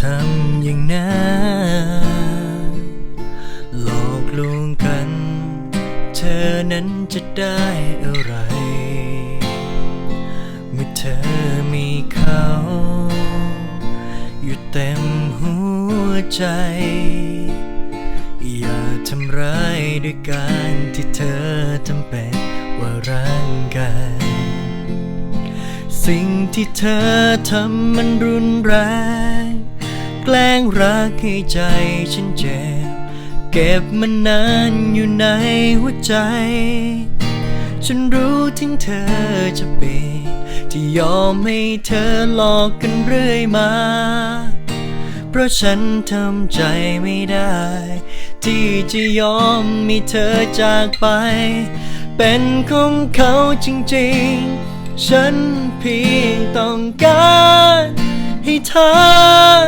ทำอย่างนั้นหลอกลวงกัน เธอนั้นจะได้อะไร เมื่อเธอมีเขา อยู่เต็มหัวใจ อย่าทำร้ายด้วยการที่เธอทำเป็นว่ารักกันสิ่งที่เธอทำมันรุนแรง แกล้งรักให้ใจฉันเจ็บ เก็บมันนานอยู่ในหัวใจ ฉันรู้ถึงเธอจะเป็น ที่ยอมให้เธอหลอกกันเรื่อยมา เพราะฉันทำใจไม่ได้ ที่จะยอมมีเธอจากไป เป็นของเขาจริงๆ ฉันเพียงต้องการให้เธอ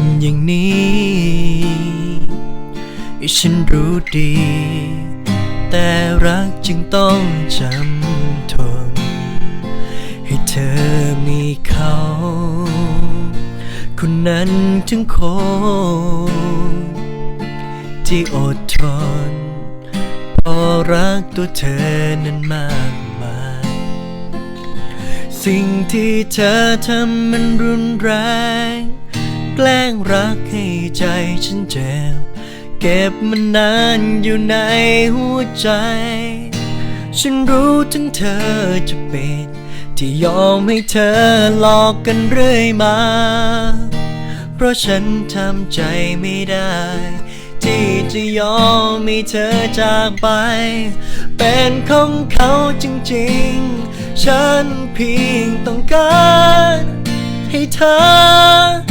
อย่างนี้ฉันรู้ดี แต่รักจึงต้องจำทน ให้เธอมีเขา คนนั้นถึงคนที่อดทนเพอรักตัวเธอนั้นมากมาย สิ่งที่เธอทำมันรุนแรง แกล้งรักให้ใจฉันเจ็บ เก็บมันนานอยู่ในหัวใจ ฉันรู้ถึงเธอจะเป็นที่ยอมให้เธอหลอกกันเรื่อยมา เพราะฉันทำใจไม่ได้ ที่จะยอมให้เธอจากไป เป็นของเขาจริงๆ ฉันเพียงต้องการให้เธอ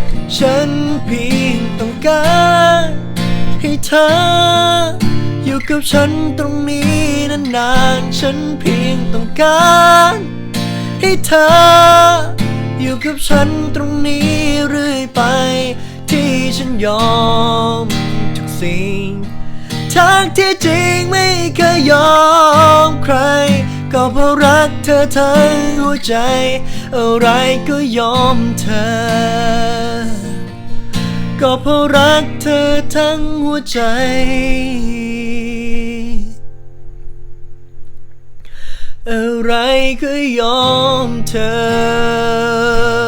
ฉันเพียงต้องการให้เธอ อยู่กับฉันตรงนี้นานๆ ฉันเพียงต้องการให้เธอ อยู่กับฉันตรงนี้เรื่อยไป ที่ฉันยอมทุกสิ่งทางที่จริงไม่เคยยอมใคร ก็เพราะรักเธอทั้งหัวใจ อะไรก็ยอมเธอ ก็เพราะรักเธอทั้งหัวใจ อะไรก็ยอมเธอ